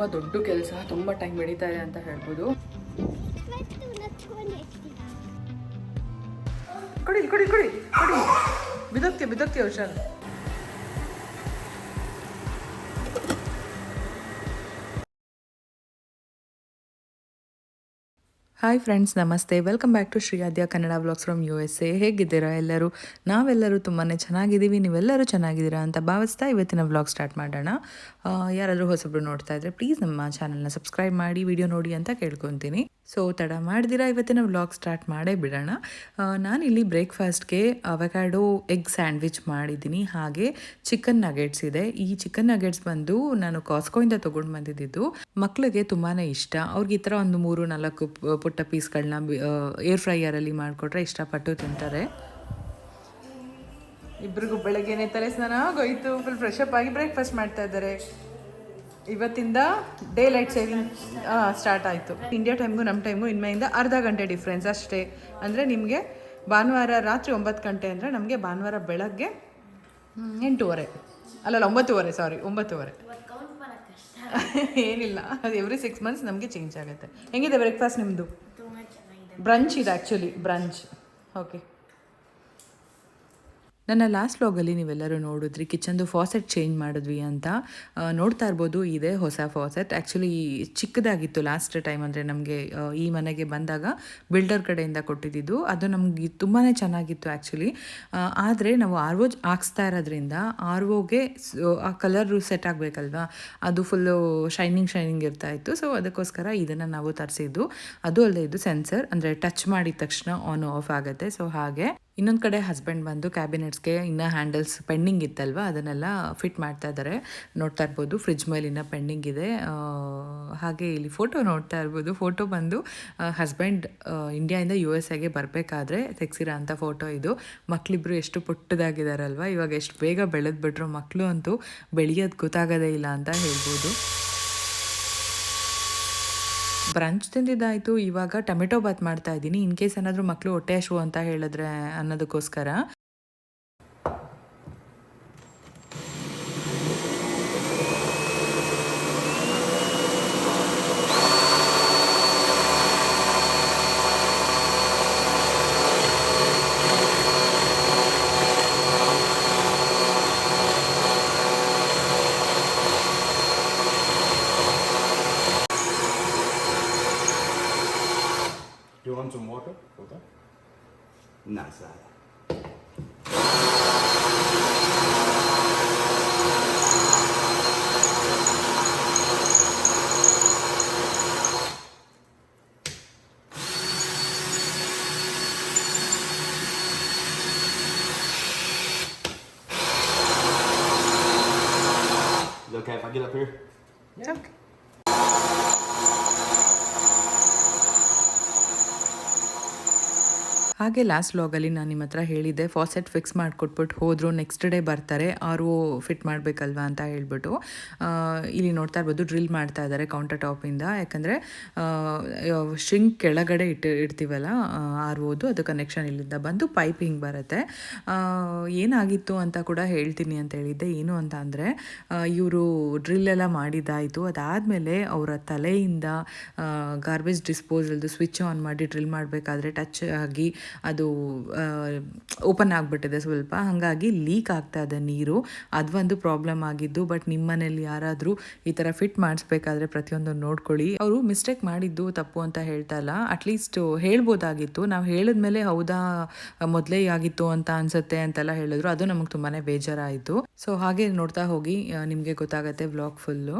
ತುಂಬ ದೊಡ್ಡ ಕೆಲಸ, ತುಂಬ ಟೈಮ್ ಹಿಡಿತಾ ಇದೆ ಅಂತ ಹೇಳ್ಬೋದು. ಕೊಡಿ ಕೊಡಿ ಕೊಡಿ ಕೊಡಿ. ಬಿದಕ್ಕೆ ಬಿದಕ್ಕೆ ಹುಷಾರು ಹಾಯ್ ಫ್ರೆಂಡ್ಸ್ ನಮಸ್ತೆ. Welcome back to Shri Adya Kannada vlogs from U S A ಹೇಗಿದ್ದೀರಾ ಎಲ್ಲರೂ? ನಾವೆಲ್ಲರೂ ತುಂಬಾ ಚೆನ್ನಾಗಿದ್ದೀವಿ. ನೀವೆಲ್ಲರೂ ಚೆನ್ನಾಗಿದ್ದೀರಾ ಅಂತ ಭಾವಿಸ್ತಾ ಇವತ್ತಿನ ವ್ಲಾಗ್ ಸ್ಟಾರ್ಟ್ ಮಾಡೋಣ. ಯಾರಾದರೂ ಹೊಸಬ್ರು ನೋಡ್ತಾ ಇದ್ರೆ ಪ್ಲೀಸ್ ನಮ್ಮ ಚಾನಲ್ನ ಸಬ್ಸ್ಕ್ರೈಬ್ ಮಾಡಿ ವಿಡಿಯೋ ನೋಡಿ ಅಂತ ಕೇಳ್ಕೊತೀನಿ. ಸೊ ತಡ ಮಾಡ್ದಿರಾ? ಇವತ್ತಿನ ವ್ಲಾಗ್ ಸ್ಟಾರ್ಟ್ ಮಾಡೇ ಬಿಡೋಣ. ನಾನಿಲ್ಲಿ ಬ್ರೇಕ್ಫಾಸ್ಟ್ಗೆ ಅವಕ್ಯಾಡೋ ಎಗ್ ಸ್ಯಾಂಡ್ವಿಚ್ ಮಾಡಿದ್ದೀನಿ. ಹಾಗೆ ಚಿಕನ್ ನಗೆಟ್ಸ್ ಇದೆ. ಈ ಚಿಕನ್ ನಗೆಟ್ಸ್ ಬಂದು ನಾನು ಕಾಸ್ಕೋಯಿಂದ ತೊಗೊಂಡು ಬಂದಿದ್ದು. ಮಕ್ಕಳಿಗೆ ತುಂಬಾ ಇಷ್ಟ. ಅವ್ರಿಗೆ ಈ ಥರ ಒಂದು ಮೂರು, ನಾಲ್ಕು ಪುಟ್ಟ ಪೀಸ್ಗಳನ್ನ ಏರ್ ಫ್ರೈಯರಲ್ಲಿ ಮಾಡಿಕೊಟ್ರೆ ಇಷ್ಟಪಟ್ಟು ತಿಂತಾರೆ. ಇಬ್ಬರಿಗೂ ಬೆಳಗ್ಗೆನೆ ತಲೆ ಸ್ನಾನ ಆಗೋಯ್ತು. ಫುಲ್ ಫ್ರೆಶ್ ಅಪ್ ಆಗಿ ಬ್ರೇಕ್ಫಾಸ್ಟ್ ಮಾಡ್ತಾ ಇದ್ದಾರೆ. ಇವತ್ತಿಂದ ಡೇ ಲೈಟ್ ಸೇವಿಂಗ್ ಸ್ಟಾರ್ಟ್ ಆಯಿತು. ಇಂಡಿಯಾ ಟೈಮ್ಗೂ ನಮ್ಮ ಟೈಮ್ಗೂ ಇನ್ಮೆಯಿಂದ ಅರ್ಧ ಗಂಟೆ ಡಿಫ್ರೆನ್ಸ್ ಅಷ್ಟೇ. ಅಂದರೆ ನಿಮಗೆ ಭಾನುವಾರ ರಾತ್ರಿ ಒಂಬತ್ತು ಗಂಟೆ ಅಂದರೆ ನಮಗೆ ಭಾನುವಾರ ಬೆಳಗ್ಗೆ ಎಂಟೂವರೆ. ಅಲ್ಲಲ್ಲ ಒಂಬತ್ತುವರೆ ಸಾರಿ ಒಂಬತ್ತುವರೆ. ಏನಿಲ್ಲ ಅದು ಎವ್ರಿ ಸಿಕ್ಸ್ ಮಂತ್ಸ್ ನಮಗೆ ಚೇಂಜ್ ಆಗುತ್ತೆ. ಹೆಂಗಿದೆ ಬ್ರೇಕ್ಫಾಸ್ಟ್ ನಿಮ್ಮದು ಬ್ರಂಚ್ ಇದೆ ಆ್ಯಕ್ಚುಲಿ ಬ್ರಂಚ್ ಓಕೆ ನನ್ನ ಲಾಸ್ಟ್ ವ್ಲಾಗಲ್ಲಿ ನೀವೆಲ್ಲರೂ ನೋಡಿದ್ರಿ ಕಿಚನ್ದು ಫಾಸೆಟ್ ಚೇಂಜ್ ಮಾಡಿದ್ವಿ ಅಂತ. ನೋಡ್ತಾ ಇರ್ಬೋದು, ಇದೆ ಹೊಸ ಫಾಸೆಟ್ ಆ್ಯಕ್ಚುಲಿ ಚಿಕ್ಕದಾಗಿತ್ತು ಲಾಸ್ಟ್ ಟೈಮ್ ಅಂದರೆ ನಮಗೆ ಈ ಮನೆಗೆ ಬಂದಾಗ ಬಿಲ್ಡರ್ ಕಡೆಯಿಂದ ಕೊಟ್ಟಿದ್ದು. ಅದು ನಮಗೆ ತುಂಬಾ ಚೆನ್ನಾಗಿತ್ತು ಆ್ಯಕ್ಚುಲಿ ಆದರೆ ನಾವು ಆರ್ ಒ ಹಾಕ್ಸ್ತಾ ಇರೋದ್ರಿಂದ ಆರ್ ಒಗೆ ಆ ಕಲರ್ ಸೆಟ್ ಆಗಬೇಕಲ್ವಾ? ಅದು ಫುಲ್ಲು ಶೈನಿಂಗ್ ಶೈನಿಂಗ್ ಇರ್ತಾ ಇತ್ತು. ಸೊ ಅದಕ್ಕೋಸ್ಕರ ಇದನ್ನು ನಾವು ತರಿಸಿದ್ದು. ಅದು ಅಲ್ಲದೆ ಇದು ಸೆನ್ಸರ್ ಅಂದರೆ ಟಚ್ ಮಾಡಿದ ತಕ್ಷಣ ಆನ್ ಆಫ್ ಆಗುತ್ತೆ. ಸೊ ಹಾಗೆ. ಇನ್ನೊಂದು ಕಡೆ ಹಸ್ಬೆಂಡ್ ಬಂದು ಕ್ಯಾಬಿನೆಟ್ಸ್ಗೆ ಇನ್ನ ಹ್ಯಾಂಡಲ್ಸ್ ಪೆಂಡಿಂಗ್ ಇತ್ತಲ್ವ, ಅದನ್ನೆಲ್ಲ ಫಿಟ್ ಮಾಡ್ತಾ ಇದ್ದಾರೆ ನೋಡ್ತಾ ಇರ್ಬೋದು ಫ್ರಿಜ್ ಮೇಲೆ ಇನ್ನ ಪೆಂಡಿಂಗ್ ಇದೆ. ಹಾಗೆ ಇಲ್ಲಿ ಫೋಟೋ ನೋಡ್ತಾ ಇರ್ಬೋದು. ಫೋಟೋ ಬಂದು ಹಸ್ಬೆಂಡ್ ಇಂಡಿಯಾಯಿಂದ ಯು ಎಸ್ ಎಗೆ ಬರಬೇಕಾದ್ರೆ ತೆಗ್ಸಿರೋ ಅಂಥ ಫೋಟೋ ಇದು. ಮಕ್ಕಳಿಬ್ರು ಎಷ್ಟು ಪುಟ್ಟದಾಗಿದ್ದಾರಲ್ವ ಇವಾಗ ಎಷ್ಟು ಬೇಗ ಬೆಳೆದ್ಬಿಟ್ರು ಮಕ್ಕಳು ಅಂತೂ ಬೆಳೆಯೋದು ಗೊತ್ತಾಗೋದೇ ಇಲ್ಲ ಅಂತ ಹೇಳ್ಬೋದು. ಬ್ರಂಚ್ ತಿಂದಿದ್ದಾಯಿತು, ಇವಾಗ ಟೊಮೆಟೊ ಬಾತ್ ಮಾಡ್ತಾ ಇದ್ದೀನಿ. ಇನ್ ಕೇಸ್ ಏನಾದರೂ ಮಕ್ಕಳು ಹೊಟ್ಟೆ ಹಶು ಅಂತ ಹೇಳಿದ್ರೆ ಅನ್ನೋದಕ್ಕೋಸ್ಕರ. Want some water? Okay. Nice. ಹಾಗೆ ಲಾಸ್ಟ್ ಲಾಗಲ್ಲಿ ನಾನು ನಿಮ್ಮ ಹತ್ರ ಹೇಳಿದ್ದೆ ಫಾಸೆಟ್ ಫಿಕ್ಸ್ ಮಾಡಿಕೊಟ್ಬಿಟ್ಟು ಹೋದರು ನೆಕ್ಸ್ಟ್ ಡೇ ಬರ್ತಾರೆ, ಆರ್ ಒ ಫಿಟ್ ಮಾಡಬೇಕಲ್ವಾ ಅಂತ ಹೇಳ್ಬಿಟ್ಟು. ಇಲ್ಲಿ ನೋಡ್ತಾ ಇರ್ಬೋದು ಡ್ರಿಲ್ ಮಾಡ್ತಾ ಇದ್ದಾರೆ ಕೌಂಟರ್ ಟಾಪಿಂದ ಯಾಕಂದರೆ ಶಿಂಕ್ ಕೆಳಗಡೆ ಇಟ್ಟು, ಇಡ್ತೀವಲ್ಲ ಆರ್ ಓದು ಅದು ಕನೆಕ್ಷನ್ ಇಲ್ಲಿಂದ ಬಂದು ಪೈಪ್ ಹಿಂಗೆ ಬರುತ್ತೆ. ಏನಾಗಿತ್ತು ಅಂತ ಕೂಡ ಹೇಳ್ತೀನಿ ಅಂತ ಹೇಳಿದ್ದೆ. ಏನು ಅಂತ ಅಂದರೆ ಇವರು ಡ್ರಿಲ್ ಎಲ್ಲ ಮಾಡಿದ್ದಾಯಿತು. ಅದಾದಮೇಲೆ ಅವರ ತಲೆಯಿಂದ ಗಾರ್ಬೇಜ್ ಡಿಸ್ಪೋಸಲ್ದು ಸ್ವಿಚ್ ಆನ್ ಮಾಡಿ ಡ್ರಿಲ್ ಮಾಡಬೇಕಾದ್ರೆ ಟಚ್ ಆಗಿ ಅದು ಓಪನ್ ಆಗಿಬಿಟ್ಟಿದೆ ಸ್ವಲ್ಪ. ಹಾಗಾಗಿ ಲೀಕ್ ಆಗ್ತಾ ಇದೆ ನೀರು. ಅದು ಒಂದು ಪ್ರಾಬ್ಲಮ್ ಆಗಿದ್ದು ಬಟ್ ನಿಮ್ಮ ಮನೇಲಿ ಯಾರಾದರೂ ಈ ಥರ ಫಿಟ್ ಮಾಡಿಸ್ಬೇಕಾದ್ರೆ ಪ್ರತಿಯೊಂದು ನೋಡ್ಕೊಳ್ಳಿ. ಅವರು ಮಿಸ್ಟೇಕ್ ಮಾಡಿದ್ದು ತಪ್ಪು ಅಂತ ಹೇಳ್ತಾ ಇಲ್ಲ. ಅಟ್ಲೀಸ್ಟ್ ಹೇಳ್ಬೋದಾಗಿತ್ತು. ನಾವು ಹೇಳಿದ್ಮೇಲೆ ಹೌದಾ, ಮೊದಲೇ ಆಗಿತ್ತು ಅಂತ ಅನ್ಸುತ್ತೆ ಅಂತೆಲ್ಲ ಹೇಳಿದ್ರು. ಅದು ನಮಗೆ ತುಂಬಾ ಬೇಜಾರಾಯಿತು. ಸೊ ಹಾಗೆ ನೋಡ್ತಾ ಹೋಗಿ ನಿಮಗೆ ಗೊತ್ತಾಗತ್ತೆ ಬ್ಲಾಗ್ ಫುಲ್ಲು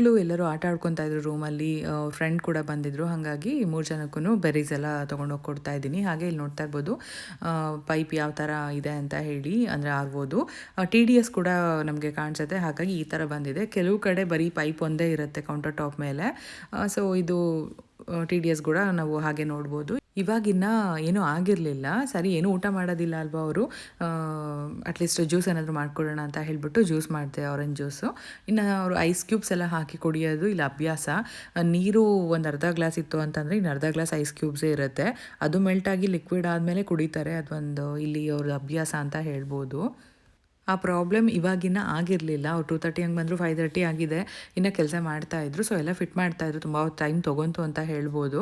ಮಕ್ಕಳು ಎಲ್ಲರೂ ಆಟ ಆಡ್ಕೊತಾ ಇದ್ರು ರೂಮಲ್ಲಿ ಫ್ರೆಂಡ್ ಕೂಡ ಬಂದಿದ್ರು. ಹಾಗಾಗಿ ಮೂರು ಜನಕ್ಕೂ ಬೆರೀಸ್ ಎಲ್ಲ ತೊಗೊಂಡೋಗಿ ಕೊಡ್ತಾ ಇದ್ದೀನಿ. ಹಾಗೆ ಇಲ್ಲಿ ನೋಡ್ತಾ ಇರ್ಬೋದು ಪೈಪ್ ಯಾವ ಥರ ಇದೆ ಅಂತ ಹೇಳಿ, ಅಂದರೆ ಆಗ್ಬೋದು. ಟಿ ಡಿ ಎಸ್ ಕೂಡ ನಮಗೆ ಕಾಣಿಸುತ್ತೆ. ಹಾಗಾಗಿ ಈ ಥರ ಬಂದಿದೆ. ಕೆಲವು ಕಡೆ ಬರೀ ಪೈಪ್ ಒಂದೇ ಇರುತ್ತೆ ಕೌಂಟರ್ ಟಾಪ್ ಮೇಲೆ. ಸೊ ಇದು ಟಿ ಡಿ ಎಸ್ ಕೂಡ ನಾವು ಹಾಗೆ ನೋಡ್ಬೋದು. ಇವಾಗಿನ್ನ ಏನೂ ಆಗಿರಲಿಲ್ಲ. ಸರಿ, ಏನೂ ಊಟ ಮಾಡೋದಿಲ್ಲ ಅಲ್ವಾ ಅವರು? ಅಟ್ಲೀಸ್ಟ್ ಜ್ಯೂಸ್ ಏನಾದರೂ ಮಾಡ್ಕೊಡೋಣ ಅಂತ ಹೇಳಿಬಿಟ್ಟು ಜ್ಯೂಸ್ ಮಾಡಿದೆ ಆರೆಂಜ್ ಜ್ಯೂಸು ಇನ್ನು ಅವರು ಐಸ್ ಕ್ಯೂಬ್ಸ್ ಎಲ್ಲ ಹಾಕಿ ಕುಡಿಯೋದು ಇಲ್ಲಿ, ಅಭ್ಯಾಸ. ನೀರು ಒಂದು ಅರ್ಧ ಗ್ಲಾಸ್ ಇತ್ತು ಅಂತಂದರೆ ಇನ್ನು ಅರ್ಧ ಗ್ಲಾಸ್ ಐಸ್ ಕ್ಯೂಬ್ಸೇ ಇರುತ್ತೆ. ಅದು ಮೆಲ್ಟಾಗಿ ಲಿಕ್ವಿಡ್ ಆದಮೇಲೆ ಕುಡಿತಾರೆ. ಅದೊಂದು ಇಲ್ಲಿ ಅವ್ರದ್ದು ಅಭ್ಯಾಸ ಅಂತ ಹೇಳ್ಬೋದು. ಆ ಪ್ರಾಬ್ಲಮ್ ಇವಾಗಿನ ಆಗಿರಲಿಲ್ಲ. ಅವ್ರು ಟೂ ತರ್ಟಿ ಹಂಗೆ ಬಂದರು ಫೈವ್ ತರ್ಟಿ ಆಗಿದೆ. ಇನ್ನು ಕೆಲಸ ಮಾಡ್ತಾಯಿದ್ರು ಸೊ ಎಲ್ಲ ಫಿಟ್ ಮಾಡ್ತಾಯಿದ್ರು ತುಂಬ ಟೈಮ್ ತೊಗೊಂತು ಅಂತ ಹೇಳ್ಬೋದು.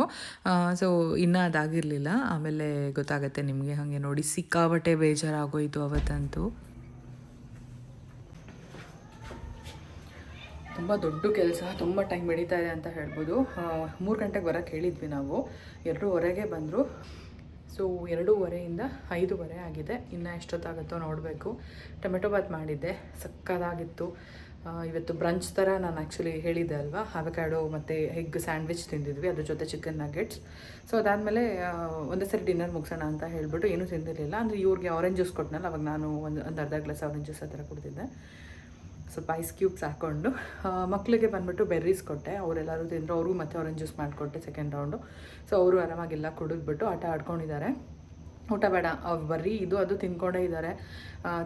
ಸೊ ಇನ್ನೂ ಅದಾಗಿರಲಿಲ್ಲ. ಆಮೇಲೆ ಗೊತ್ತಾಗುತ್ತೆ ನಿಮಗೆ ಹಾಗೆ ನೋಡಿ. ಸಿಕ್ಕಾಬಟ್ಟೆ ಬೇಜಾರಾಗೋಯ್ತು ಅವತ್ತಂತೂ. ತುಂಬ ದೊಡ್ಡ ಕೆಲಸ, ತುಂಬ ಟೈಮ್ ಹಿಡಿತಾ ಇದೆ ಅಂತ ಹೇಳ್ಬೋದು. ಮೂರು ಗಂಟೆಗೆ ಬರೋಕ್ಕೆ ಹೇಳಿದ್ವಿ ನಾವು. ಎರಡೂವರೆಗೆ ಬಂದರು. ಸೊ ಎರಡೂವರೆಯಿಂದ ಐದೂವರೆ ಆಗಿದೆ. ಇನ್ನು ಎಷ್ಟೊತ್ತಾಗುತ್ತೋ ನೋಡಬೇಕು. ಟೊಮೆಟೊ ಬಾತ್ ಮಾಡಿದ್ದೆ. ಸಕ್ಕದಾಗಿತ್ತು. ಇವತ್ತು ಬ್ರಂಚ್ ಥರ ನಾನು ಆ್ಯಕ್ಚುಲಿ ಹೇಳಿದ್ದೆ ಅಲ್ವಾ? ಅವಕ್ಯಾಡೋ ಮತ್ತು ಎಗ್ ಸ್ಯಾಂಡ್ವಿಚ್ ತಿಂದಿದ್ವಿ. ಅದ್ರ ಜೊತೆ ಚಿಕನ್ ನಗೆಟ್ಸ್ ಸೊ ಅದಾದಮೇಲೆ ಒಂದೇ ಸರಿ ಡಿನ್ನರ್ ಮುಗಿಸೋಣ ಅಂತ ಹೇಳಿಬಿಟ್ಟು ಏನೂ ತಿಂದಿರಲಿಲ್ಲ. ಅಂದರೆ ಇವ್ರಿಗೆ ಆರೆಂಜ್ ಜ್ಯೂಸ್ ಕೊಟ್ಟನಲ್ಲ ಅವಾಗ ನಾನು ಒಂದು ಒಂದು ಅರ್ಧ ಗ್ಲಾಸ್ ಆರೆಂಜ್ ಜ್ಯೂಸ್ ಆ ಥರ ಕುಡ್ದಿದ್ದೆ. ಸ್ವಲ್ಪ ಐಸ್ ಕ್ಯೂಬ್ಸ್ ಹಾಕ್ಕೊಂಡು ಮಕ್ಕಳಿಗೆ ಬಂದುಬಿಟ್ಟು ಬೆರ್ರೀಸ್ ಕೊಟ್ಟೆ. ಅವರೆಲ್ಲರೂ ತಿಂದರು, ಅವರು ಮತ್ತು ಆರೆಂಜ್ ಜ್ಯೂಸ್ ಮಾಡಿಕೊಟ್ಟೆ ಸೆಕೆಂಡ್ ರೌಂಡು ಸೊ ಅವರು ಆರಾಮಾಗೆಲ್ಲ, ಕುಡಿದ್ಬಿಟ್ಟು ಆಟ ಆಡ್ಕೊಂಡಿದ್ದಾರೆ. ಊಟ ಬೇಡ, ಅವ್ರು ಬರೀ ಇದು ಅದು ತಿನ್ಕೊಂಡೇ ಇದ್ದಾರೆ.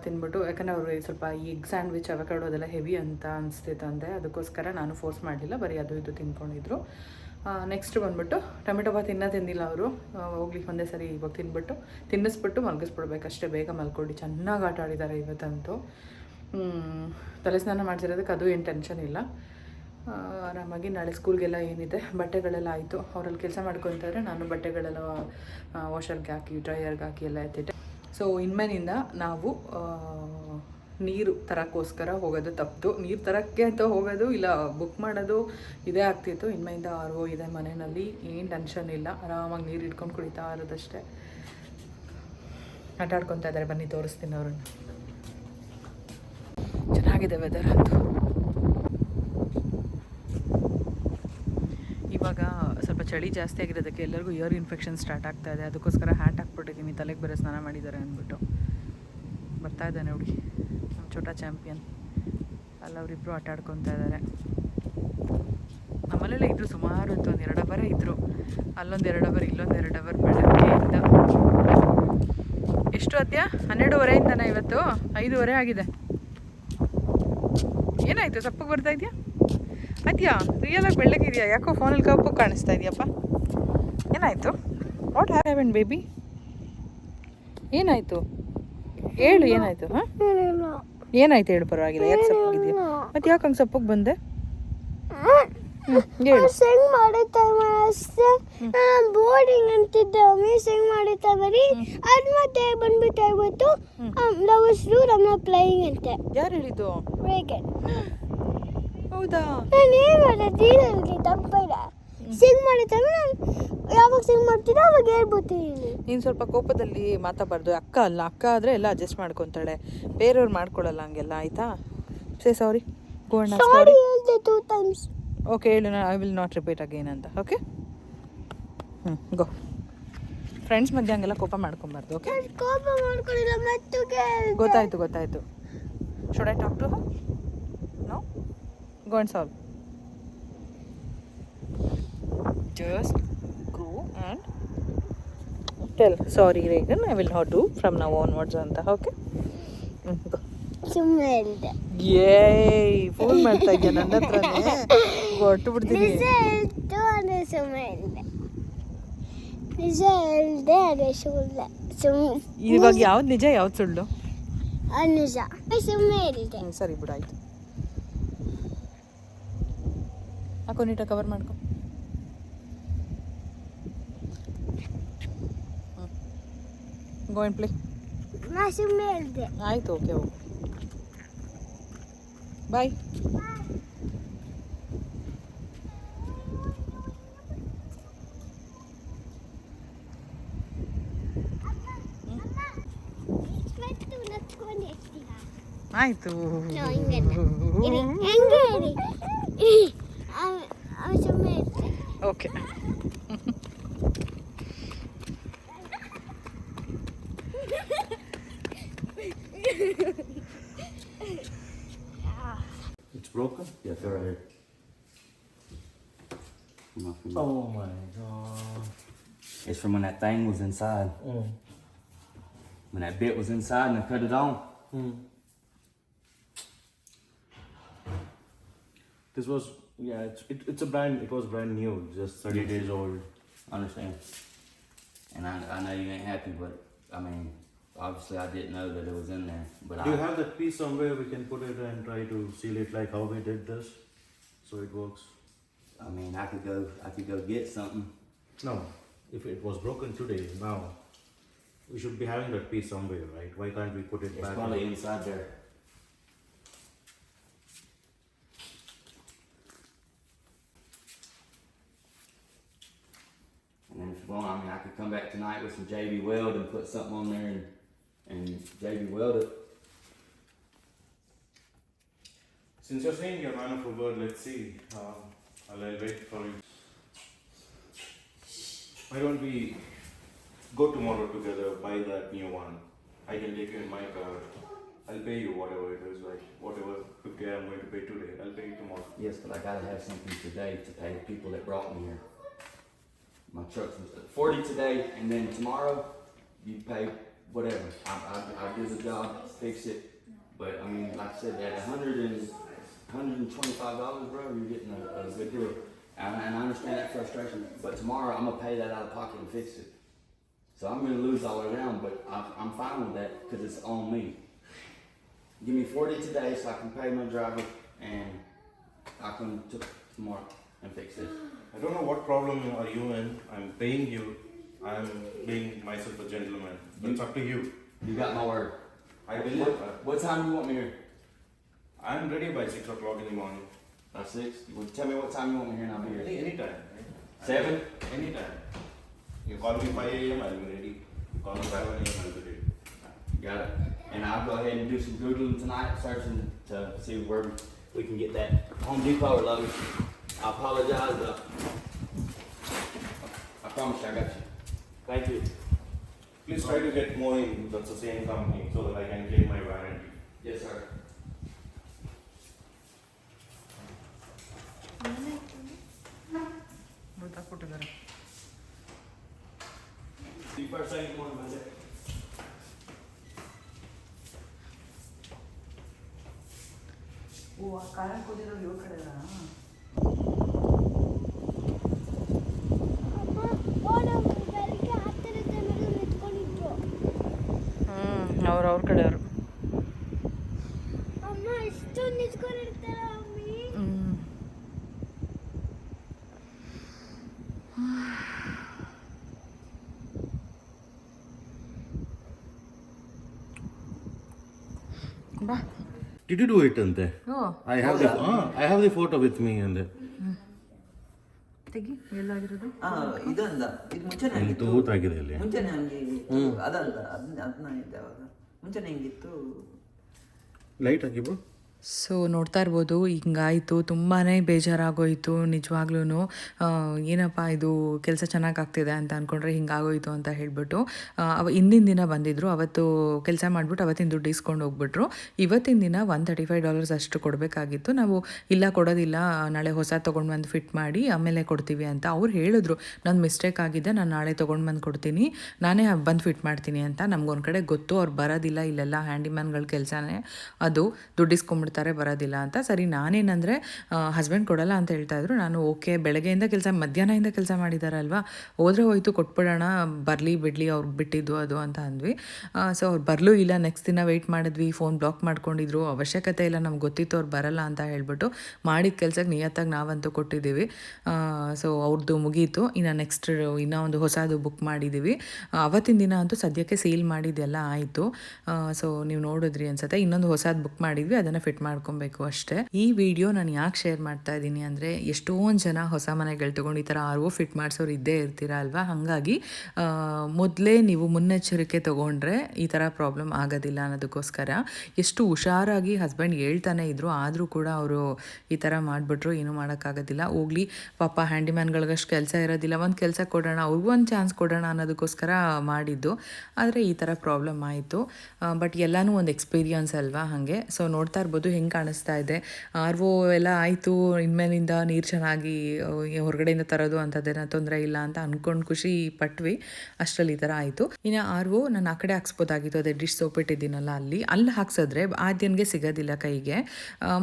ತಿನ್ಬಿಟ್ಟು, ಯಾಕಂದರೆ ಅವ್ರಿಗೆ ಸ್ವಲ್ಪ ಈ ಎಗ್ ಸ್ಯಾಂಡ್ವಿಚ್ ಅವಕಾಡೋ ಅದೆಲ್ಲ ಹೆವಿ ಅಂತ ಅನಿಸ್ತಿತ್ತು ಅಂದೆ ಅದಕ್ಕೋಸ್ಕರ ನಾನು ಫೋರ್ಸ್ ಮಾಡಲಿಲ್ಲ, ಬರೀ ಅದು ಇದು ತಿನ್ಕೊಂಡಿದ್ರು. ನೆಕ್ಸ್ಟ್ ಬಂದುಬಿಟ್ಟು, ಟೊಮೆಟೊ ಬಾತ್ ಇನ್ನೂ ತಿಂದಿಲ್ಲ ಅವರು. ಹೋಗ್ಲಿ ಒಂದೇ ಸರಿ, ಇವಾಗ ತಿನ್ಬಿಟ್ಟು, ತಿನ್ನಿಸ್ಬಿಟ್ಟು ಮಲಗಿಸ್ಬಿಡ್ಬೇಕಷ್ಟೇ ಬೇಗ ಮಲ್ಕೊಂಡು ಚೆನ್ನಾಗಿ ಆಟ ಆಡಿದ್ದಾರೆ ಇವತ್ತಂತೂ. ತಲೆ ಸ್ನಾನ ಮಾಡ್ತಿರೋದಕ್ಕೆ ಅದು ಏನು ಟೆನ್ಷನ್ ಇಲ್ಲ. ಆರಾಮಾಗಿ ನಾಳೆ ಸ್ಕೂಲ್ಗೆಲ್ಲ ಏನಿದೆ, ಬಟ್ಟೆಗಳೆಲ್ಲ ಆಯಿತು. ಅವರಲ್ಲಿ ಕೆಲಸ ಮಾಡ್ಕೊತಾರೆ. ನಾನು ಬಟ್ಟೆಗಳೆಲ್ಲ ವಾಷರ್ಗೆ ಹಾಕಿ ಡ್ರೈಯರ್ಗೆ ಹಾಕಿ ಎಲ್ಲ ಎತ್ತಿಟ್ಟೆ. ಸೊ ಇನ್ಮೇಲಿಂದ ನಾವು ನೀರು ತರೋಕ್ಕೋಸ್ಕರ ಹೋಗೋದು ತಪ್ಪಿತು ನೀರು ತರೋಕ್ಕೆ ಅಂತ ಹೋಗೋದು ಇಲ್ಲ ಬುಕ್ ಮಾಡೋದು ಇದೇ ಆಗ್ತಿತ್ತು. ಇನ್ಮೇಲಿಂದ ಆರ್ ಓ ಇದೆ ಮನೆಯಲ್ಲಿ. ಏನು ಟೆನ್ಷನ್ ಇಲ್ಲ. ಆರಾಮಾಗಿ ನೀರು ಇಟ್ಕೊಂಡು ಕುಡಿತಾ ಇರೋದಷ್ಟೇ. ಆಟ ಆಡ್ಕೊತಾ ಇದ್ದಾರೆ. ಬನ್ನಿ, ತೋರಿಸ್ತೀನಿ ಅವ್ರನ್ನ. ಚೆನ್ನಾಗಿದೆ ವೆದರ್ ಅಂತೂ. ಇವಾಗ ಸ್ವಲ್ಪ ಚಳಿ ಜಾಸ್ತಿ ಆಗಿರೋದಕ್ಕೆ ಎಲ್ಲರಿಗೂ ಇಯರ್ ಇನ್ಫೆಕ್ಷನ್ ಸ್ಟಾರ್ಟ್ ಆಗ್ತಾ ಇದೆ. ಅದಕ್ಕೋಸ್ಕರ ಹ್ಯಾಟ್ ಹಾಕ್ಬಿಟ್ಟಿದ್ದೀನಿ ತಲೆಗೆ ಬೇರೆ ಸ್ನಾನ ಮಾಡಿದ್ದಾರೆ ಅಂದ್ಬಿಟ್ಟು. ಬರ್ತಾ ಇದ್ದಾನೆ ಹುಡುಗಿ. ನಮ್ಮ ಚೋಟ ಚಾಂಪಿಯನ್ ಅಲ್ಲಿ ಅವರಿಬ್ಬರು ಆಟ ಆಡ್ಕೊತಾ ಇದ್ದಾರೆ ನಮ್ಮಲ್ಲೆಲ್ಲ ಇದ್ರು ಸುಮಾರು ಇತ್ತು ಒಂದು ಎರಡು ಅವರೇ ಇದ್ದರು ಅಲ್ಲೊಂದು ಎರಡು ಅವರ್ ಇಲ್ಲೊಂದು ಎರಡು ಅವರ್ ಬೆಳಗ್ಗೆಯಿಂದ ಎಷ್ಟು ಅದ್ಯಾ? ಹನ್ನೆರಡುವರೆಯಿಂದನೇ ಇವತ್ತು? ಐದೂವರೆ ಆಗಿದೆ. ಏನಾಯ್ತು? ಸಪ್ಪಗೆ ಬರ್ತಾ ಇದೆಯಾ? ಅದ್ಯಾ? ರಿಯಲ್ ಆಗಿ ಬೆಳ್ಳಗಿದೆಯಾ? ಯಾಕೋ ಫೋನಲ್ಲಿ ಕಪ್ಪು ಕಾಣಿಸ್ತಾ ಇದೆಯಪ್ಪ? ಏನಾಯ್ತು? ವಾಟ್ ಹ್ಯಾವೆನ್ ಬೇಬಿ ಏನಾಯ್ತು? ಹೇಳು, ಏನಾಯ್ತು, ಹಾಂ? ಏನಾಯ್ತು ಹೇಳು, ಪರವಾಗಿಲ್ಲ. ಯಾಕೆ ಸಪ್ಪಗಿದೆಯಾ? ಮತ್ತೆ ಯಾಕೆ ಹಂಗೆ ಸಪ್ಪಗೆ ಬಂದೆ? ಹ್ಮ್, ಹೇಳು. ಸೆಂಗ್ ಮಾಡೋ ಟೈಮ್ ಅಷ್ಟೇ. ಬೋರ್ಡಿಂಗ್ ಅಂತಿದ್ದೆ. ಒಮ್ಮೆ ಸೆಂಗ್ ಮಾಡುತ್ತಾ ಬರೀ ಅದ್ ಮತ್ತೆ ಬಂದ್ಬಿಟ್ಟು ಹೇಳ್ಬಿಟ್ಟು ಲವರ್ಸ್ ಡೂ ರಮ್ ಪ್ಲೇಯಿಂಗ್ ಅಂತೆ. ಯಾರು ಹೇಳಿದ್ದು? ಹೇಗೆ ಹೌದಾ? ನಾನು ಏನು ನನಗೆ ತಪ್ಪಿಲ್ಲ ಸಿಂಗ್ ಮಾಡೋ ನಾನು ಯಾವಾಗ ಸಿಂಗ್ ಮಾಡ್ತೀರಾ ಅವಾಗ ಹೇಳ್ಬಿಡ್ತೀನಿ. ನೀನು ಸ್ವಲ್ಪ ಕೋಪದಲ್ಲಿ ಮಾತಾಡಬಾರ್ದು. ಅಕ್ಕ ಅಲ್ಲ. ಅಕ್ಕ ಆದರೆ ಎಲ್ಲ ಅಡ್ಜಸ್ಟ್ ಮಾಡ್ಕೊಂತಾಳೆ. ಬೇರೆಯವ್ರು ಮಾಡ್ಕೊಳ್ಳಲ್ಲ ಹಂಗೆಲ್ಲ ಆಯಿತಾ? ಸೇ ಸಾರಿ ಗೋಣ ಸಾರಿ ಹೇಳಿದೆ ಟೂ ಟೈಮ್ಸ್ ಓಕೆ ಹೇಳು ನಾನು I will not repeat again ಅಂತ. ಓಕೆ ಹ್ಞೂ ಗೋ ಫ್ರೆಂಡ್ಸ್ ಮಧ್ಯೆ ಹಂಗೆಲ್ಲ ಕೋಪ ಮಾಡ್ಕೊಬಾರ್ದು ಓಕೆ ಕೋಪ ಕೇಳ್ದೆ. ಗೊತ್ತಾಯ್ತು ಗೊತ್ತಾಯ್ತು. Should I talk to no go and solve just go and tell sorry Reagan I will not do from now onwards ಅಂತ ಓಕೆ ಹ್ಞೂ ಗೋ ಸುಮ್ಮನೆ ಹೇಳಿದೆ ಏಯ್ ಫೋನ್ ಮಾಡ್ತಾ ಇದ್ಯಾ? ನನ್ನ ಹತ್ರನೇ? ಹೊಟ್ಟು ಬಿಡ್ತೀನಿ. ನಿಜ ಹೇಳ್ತು ಅದೇ ಸುಮ್ಮನೆ ನಿಜ ಹೇಳ್ದೆ ಅದೇ ಸುಳ್ಳು ಸುಮ್ಮನೆ ಇವಾಗ ಯಾವ್ದು ನಿಜ ಯಾವ್ದು ಸುಳ್ಳು? ಅದು ನಿಜ. ಸುಮ್ಮನೆ ಹ್ಞೂ ಸರಿ ಬಿಡು ಆಯ್ತು. ಹಾಕೋ ನೀಟಾಗಿ ಕವರ್ ಮಾಡ್ಕೊ. ಗೋ ಆ್ಯಂಡ್ ಪ್ಲೇ ನಾ ಸುಮ್ಮನೆ ಹೇಳಿದೆ ಆಯ್ತು okay okay ಬಾಯ್ ಮತ್ತು ನಕ್ಕೊಂಡು ಎತ್ತೀಗ ಆಯಿತು ಹಿಂಗಲ್ಲ ಇರಿ ಹೆಂಗೆ ಇರಿ ಇರಿ ಅವ ಸುಮ್ಮನೆ ಇರ್ತೆ okay Broken? Yeah, right here. Nothing. Oh my god. It's from when that thing was inside. Mm. When that bit was inside and I cut it on. Mm. This was yeah. It's it, it's a brand. It was brand new, just thirty days old. Understand? And I, I know you ain't happy, but I mean, obviously I didn't know that it was in there. But Do you have that piece somewhere we can put it and try to seal it like how we did this, so it works? I mean, I could go, I could go get something. No, if it was broken today, now we should be having that piece somewhere, right? Why can't we put it It's back? It's probably inside there. And then if you want, I mean, I could come back tonight with some JB Weld and put something on there and, and JB Weld it. Since you're saying you're man of a word, let's see. Um, I'll I'll wait for you. Why don't we go tomorrow together, buy that new one? I can take you in my car. I'll pay you whatever it is, like whatever 50 I'm going to pay today. I'll pay you tomorrow. Yes, but I gotta have something today to pay the people that brought me here. My truck's forty today, and then tomorrow you pay whatever. I, I, I do the job, fix it. But I mean, like I said, at a hundred and hundred and twenty-five dollars, bro, you're getting a, a good deal. And, and I understand that frustration, but tomorrow I'm gonna pay that out of pocket and fix it. So I'm gonna lose all around, but I'm, I'm fine with that because it's on me. Give me forty today so I can pay my driver, and I can t- tomorrow and fix it. I don't know what problem are you in. I'm paying you. I'm being myself a gentleman. It's up to you. You got my word. I What, believe. what time do you want me here? I'm ready by six o'clock in the morning. By six? Well, tell me what time you want me here and I'll be Any here. anytime. Seven? Anytime. You call me 5 a.m., I'll be ready. You call me 7 a.m., I'll be ready. Got it. And I'll go ahead and do some Googling tonight, searching to see where we can get that Home Depot or Lowe's. I apologize, but I promise you I got you. Thank you. Please try to get more in that's the same company so that I can claim my warranty. Yes, sir. thing in the morning, Monday. ಓ ಆ ಖಾರ ಕೂದಿರೋ ಇವ್ರ ಕಡೆ ಅಮ್ಮ ಓಡೋ ಬೆಳಗ್ಗೆ ಹತ್ತರ ಜನರು ನಿಂತ್ಕೊಂಡಿದ್ರು ಅವ್ರ ಕಡೆಯವರು. ಬಾ. Did you do it ante? O. I have the ah, I have the photo with ತೆಗಿ ಎಲ್ಲಾಗಿರೋದು? ಇದಲ್ಲ ಇದು ಮುಂಚೆನೆ ಆಗಿತ್ತು. ತೂತಾಗಿದೆ ಅಲ್ಲಿ. ಮುಂಚೆನೆ ಹಂಗೆ. ಅದಲ್ಲ ಅದನ್ನ ಅದನ್ನ ಇದ್ದೆ ಅವಾಗ. ಮುಂಚೆನೆ ಹೆಂಗಿತ್ತು. ಲೈಟ್ ಹಾಕಿ ಬ್ರೋ ಸೊ ನೋಡ್ತಾ ಇರ್ಬೋದು, ಹಿಂಗಾಯಿತು ತುಂಬಾ ಬೇಜಾರಾಗೋಯಿತು ನಿಜವಾಗ್ಲೂ ಏನಪ್ಪ ಇದು ಕೆಲಸ ಚೆನ್ನಾಗಿ ಆಗ್ತಿದೆ ಅಂತ ಅಂದ್ಕೊಂಡ್ರೆ ಹಿಂಗಾಗೋಯಿತು ಅಂತ ಹೇಳಿಬಿಟ್ಟು ಅವ ಹಿಂದಿನ ದಿನ ಬಂದಿದ್ದರು ಅವತ್ತು ಕೆಲಸ ಮಾಡಿಬಿಟ್ಟು ಅವತ್ತಿನ ದುಡ್ಡು ಇಸ್ಕೊಂಡು ಹೋಗ್ಬಿಟ್ರು. ಇವತ್ತಿನ ದಿನ ಒನ್ ತರ್ಟಿ ಫೈವ್ ಡಾಲರ್ಸ್ ಅಷ್ಟು ಕೊಡಬೇಕಾಗಿತ್ತು. ನಾವು, ಇಲ್ಲ, ಕೊಡೋದಿಲ್ಲ, ನಾಳೆ ಹೊಸ ತೊಗೊಂಡು ಬಂದು ಫಿಟ್ ಮಾಡಿ, ಆಮೇಲೆ ಕೊಡ್ತೀವಿ ಅಂತ ಅವ್ರು ಹೇಳಿದ್ರು. ನನ್ನ ಮಿಸ್ಟೇಕ್ ಆಗಿದೆ ನಾನು ನಾಳೆ ತೊಗೊಂಡು ಬಂದು ಕೊಡ್ತೀನಿ. ನಾನೇ ಬಂದು ಫಿಟ್ ಮಾಡ್ತೀನಿ ಅಂತ ನಮ್ಗೊಂದು ಕಡೆ ಗೊತ್ತು. ಅವ್ರು ಬರೋದಿಲ್ಲ, ಇಲ್ಲೆಲ್ಲ ಹ್ಯಾಂಡಿಮ್ಯಾನ್ಗಳ ಕೆಲಸನೇ. ಅದು ದುಡ್ಡು ಇಸ್ಕೊಂಡ್ಬಿಡ್ತಾರೆ. ಬರೋದಿಲ್ಲ ಅಂತ. ಸರಿ, ನಾನೇನಂದರೆ ಹಸ್ಬೆಂಡ್ ಕೊಡಲ್ಲ ಅಂತ ಹೇಳ್ತಾ ಇದ್ರು. ನಾನು ಓಕೆ, ಬೆಳಗ್ಗೆಯಿಂದ ಕೆಲಸ, ಮಧ್ಯಾಹ್ನದಿಂದ ಕೆಲಸ ಮಾಡಿದಾರಲ್ವಾ? ಹೋದ್ರೆ ಹೋಯ್ತು, ಕೊಟ್ಬಿಡೋಣ, ಬರಲಿ, ಬಿಡಲಿ ಅವ್ರಿಗೆ ಬಿಟ್ಟಿದ್ದು ಅದು ಅಂತ ಅಂದ್ವಿ. ಸೊ ಅವ್ರು ಬರಲೂ ಇಲ್ಲ ನೆಕ್ಸ್ಟ್ ದಿನ ವೆಯ್ಟ್ ಮಾಡಿದ್ವಿ ಫೋನ್ ಬ್ಲಾಕ್ ಮಾಡ್ಕೊಂಡಿದ್ರು. ಅವಶ್ಯಕತೆ ಇಲ್ಲ, ನಮ್ಗೆ ಗೊತ್ತಿತ್ತು ಅವ್ರು ಬರಲ್ಲ ಅಂತ ಹೇಳ್ಬಿಟ್ಟು ಮಾಡಿದ ಕೆಲ್ಸಕ್ಕೆ ನಿಯತ್ತಾಗಿ ನಾವಂತೂ ಕೊಟ್ಟಿದ್ದೀವಿ. ಸೊ ಅವ್ರದ್ದು ಮುಗೀತು. ಇನ್ನು ನೆಕ್ಸ್ಟ್ ಇನ್ನೂ ಒಂದು ಹೊಸದು ಬುಕ್ ಮಾಡಿದ್ದೀವಿ. ಅವತ್ತಿನ ದಿನ ಅಂತೂ ಸದ್ಯಕ್ಕೆ ಸೇಲ್ ಮಾಡಿದ್ದೆಲ್ಲ ಆಯಿತು. ಸೊ ನೀವು ನೋಡಿದ್ರಿ ಅನ್ಸುತ್ತೆ. ಇನ್ನೊಂದು ಹೊಸದು ಬುಕ್ ಮಾಡಿದ್ವಿ, ಅದನ್ನು ಫಿಟ್ ಮಾಡ್ಕೊಬೇಕು ಅಷ್ಟೇ. ಈ ವಿಡಿಯೋ ನಾನು ಯಾಕೆ ಶೇರ್ ಮಾಡ್ತಾ ಇದ್ದೀನಿ ಅಂದರೆ, ಎಷ್ಟೊಂದು ಜನ ಹೊಸ ಮನೆಗಳು ತೊಗೊಂಡು ಈ ಥರ ಆರ್ ಒ ಫಿಟ್ ಮಾಡಿಸೋರು ಇದ್ದೇ ಇರ್ತೀರ ಅಲ್ವಾ? ಹಾಗಾಗಿ ಮೊದಲೇ ನೀವು ಮುನ್ನೆಚ್ಚರಿಕೆ ತೊಗೊಂಡ್ರೆ ಈ ಥರ ಪ್ರಾಬ್ಲಮ್ ಆಗೋದಿಲ್ಲ ಅನ್ನೋದಕ್ಕೋಸ್ಕರ. ಎಷ್ಟು ಹುಷಾರಾಗಿ ಹಸ್ಬೆಂಡ್ ಹೇಳ್ತಾನೆ ಇದ್ರು, ಆದರೂ ಕೂಡ ಅವರು ಈ ಥರ ಮಾಡಿಬಿಟ್ರು, ಏನೂ ಮಾಡೋಕ್ಕಾಗೋದಿಲ್ಲ. ಹೋಗ್ಲಿ, ಪಾಪ ಹ್ಯಾಂಡಿಮ್ಯಾನ್ಗಳಿಗಷ್ಟು ಕೆಲಸ ಇರೋದಿಲ್ಲ. ಒಂದು ಕೆಲಸ ಕೊಡೋಣ, ಅವ್ರಿಗೂ ಒಂದು ಚಾನ್ಸ್ ಕೊಡೋಣ ಅನ್ನೋದಕ್ಕೋಸ್ಕರ ಮಾಡಿದ್ದು. ಆದರೆ ಈ ಥರ ಪ್ರಾಬ್ಲಮ್ ಆಯಿತು. ಬಟ್ ಎಲ್ಲನೂ ಒಂದು ಎಕ್ಸ್ಪೀರಿಯನ್ಸ್ ಅಲ್ವಾ ಹಾಗೆ? ಸೊ ನೋಡ್ತಾ ಇರ್ಬೋದು. ಹೆಂಗೆ ಕಾಣಿಸ್ತಾ ಇದೆ? ಆರ್ ಒ ಎಲ್ಲ ಆಯಿತು, ಇನ್ಮೇಲಿಂದ ನೀರು ಚೆನ್ನಾಗಿ ಹೊರಗಡೆಯಿಂದ ತರೋದು ಅಂಥದ್ದೇನೋ ತೊಂದರೆ ಇಲ್ಲ ಅಂತ ಅಂದ್ಕೊಂಡು ಖುಷಿ ಪಟ್ವಿ. ಅಷ್ಟರಲ್ಲಿ ಈ ಥರ ಆಯಿತು. ಇನ್ನು ಆರ್ ಒ ನಾನು ಆ ಕಡೆ ಹಾಕ್ಸ್ಬೋದಾಗಿತ್ತು. ಅದೇ ಡಿಶ್ ಸೋಪ್ ಇಟ್ಟಿದ್ದೀನಲ್ಲ ಅಲ್ಲಿ. ಅಲ್ಲಿ ಹಾಕ್ಸಿದ್ರೆ ಆದ್ಯನ್ಗೆ ಸಿಗೋದಿಲ್ಲ ಕೈಗೆ.